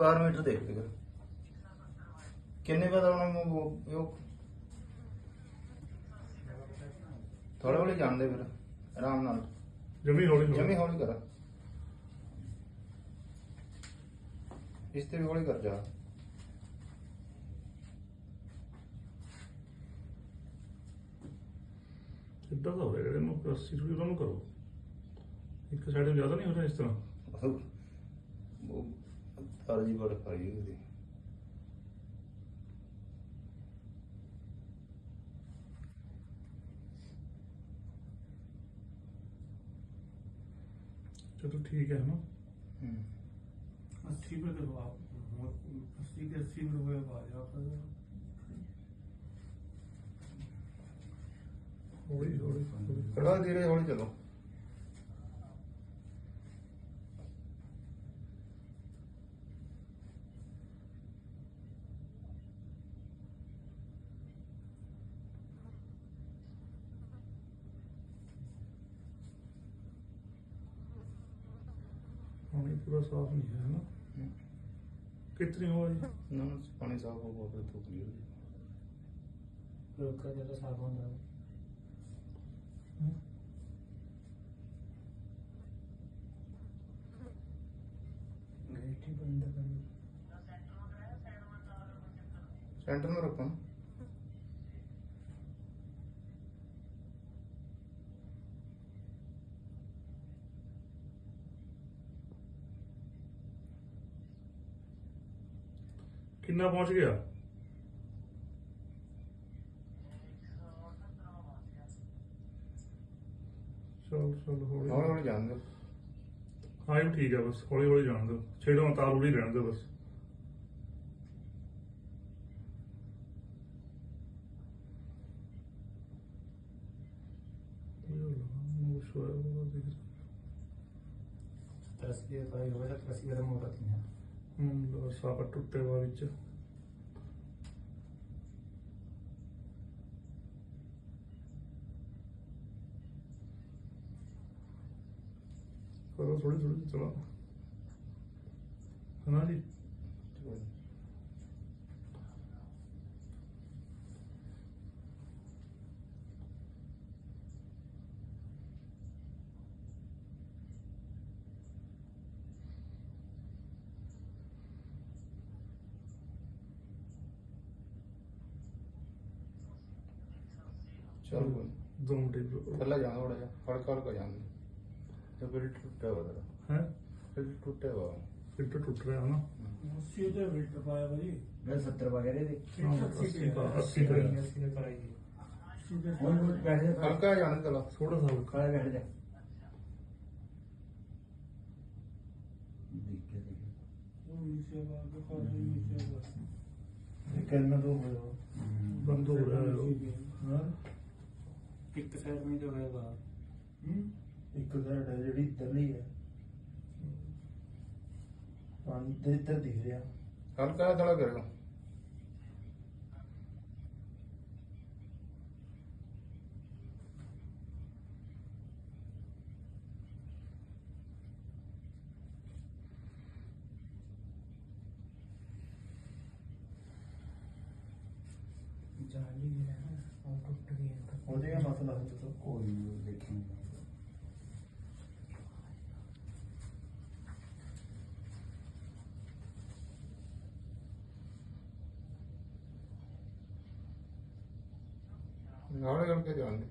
ਬਾਰ metre ਦੇਖ ਫਿਰ ਕਿੰਨੇ ਵਜੇ ਆਉਣਾ ਉਹ ਉਹ? ਥੋੜਾ ਹੌਲੀ ਜਾਣਦੇ ਫਿਰ ਆਰਾਮ ਨਾਲ। ਜਮੀ ਹੌਲੀ ਜਮੀ ਹੌਲੀ ਕਰ। ਇਸ ਤੇ ਵੀ ਹੌਲੀ ਕਰ ਜਾ। ਸਿੱਧਾ ਤਾਂ ਹੋਵੇ ਜਿਹੜੇ ਨੂੰ 80 ਰੁਪਏ ਉਹਨਾਂ ਨੂੰ ਕਰੋ। ਇੱਕ ਸਾਈਡ ਜ਼ਿਆਦਾ ਨਹੀਂ ਹੋ ਰਿਹਾ ਇਸ ਤਰ੍ਹਾਂ। ਉਹ ਫਰਜੀ ਬੜ ਪਾਈ ਉਹਦੀ ਚਲੋ ਠੀਕ ਹੈ ਨਾ ਹੂੰ अस्सी पे करवा अस्सी के अस्सी में रुपये आ जाता है ਹੌਲੀ ਹੌਲੀ ਹੌਲੀ। ਥੋੜਾ ਧੀਰੇ ਹੌਲੀ ਚਲੋ पानी पूरा साफ़ नहीं है ना कितनी हो रही ना पानी साफ़ होगा फिर धूप नहीं होगी रोड जरा साफ़ होना बंद करो सेंटर में रखो ना ਕਿੰਨਾ ਪਹੁੰਚ ਗਿਆ? ਚਲ ਚਲ ਹੌਲੀ ਹੌਲੀ। ਹੌਲੀ ਜਾਣ ਦਿਓ। ਹਾਂ ਇਹ ਵੀ ਠੀਕ ਆ ਬਸ ਹੌਲੀ ਹੌਲੀ ਜਾਣ ਦਿਓ। ਛੇੜੋਂ ਤਾਰ ਉੜੀ ਰਹਿਣ ਦਿਓ ਬਸ। Teraz je to i tak teraz i wiadomo, tak nie. Sabar ਟੁੱਟੇ ਵਾ ਵਿੱਚ। ਕਰੋ ਥੋੜੀ ਥੋੜੀ ਚਲਾ ਹਨਾ ਜੀ? चल दो मिनट चला जा थोड़ा जा। हड़का हड़का जाने जो फ़िल्टर टूटा हुआ तेरा। हैं? फ़िल्टर टूटा हुआ। फ़िल्टर टूट रहा है ना? उसी तो फ़िल्टर पाया भाई। मैं सत्तर पाया रे अस्सी का अस्सी का अस्सी का कराई हल्का जाने चला थोड़ा सा हल्का बैठ जा। करना तो बंद हो रहा है? एक साइड में जो है बाहर ਇੱਕ ਸਾਈਡ ਹੈ ਜਿਹੜੀ ਇੱਧਰਲੀ ਹੈ ਪਾਣੀ ਤੇ ਇੱਧਰ ਦਿਖ ਰਿਹਾ हल्का है थोड़ा करेगा जाली गिरा है वो टूट गया हो जाएगा मसला हल तो कोई देखेंगे ആളുകൾക്ക് ജോലി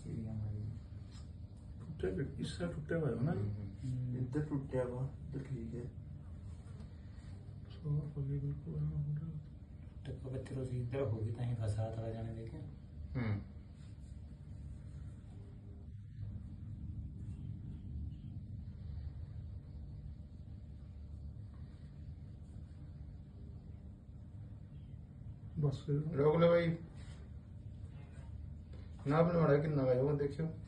ചെയ്യാൻ കഴിയും टूटा है इसका टूटा हुआ है ना? हम्म, हम्म। हम्म। इधर टूटा हुआ तो ठीक है। सो अभी बिल्कुल हाँ हो रहा तो अगर तेरे से इधर होगी तो ही फसा था जाने देखे। हम्म। बस रोक ले भाई। नाप ने मारा कितना भाई वो देखियो।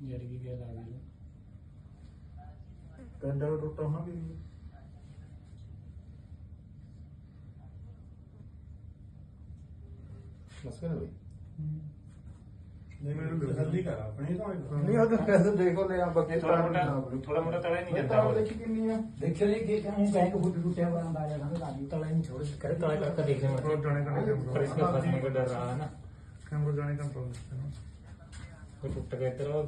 జరిగి అలాగే पेंडल टूटा होना भी नहीं। हम्म। नहीं मैंने तो गलत नहीं करा अपने ही तो नहीं अगर कैसे देखो ले आप बकेट थोड़ा मोटा थोड़ा मोटा तड़ा नहीं करता और देखी कि नहीं है? देखिए नहीं कि हम कहें कि फुट टूटे वाला अंदाज़ा ना गाड़ी तड़ा नहीं छोड़ करे तड़ा करके देखने में। थोड़ा जाने का पर इसमें फंसने का डर रहा है ना। हमको जाने का प्रॉब्लम है। ना ਉਹ ਟੁੱਟ ਗਿਆ ਇੱਧਰ ਉਹ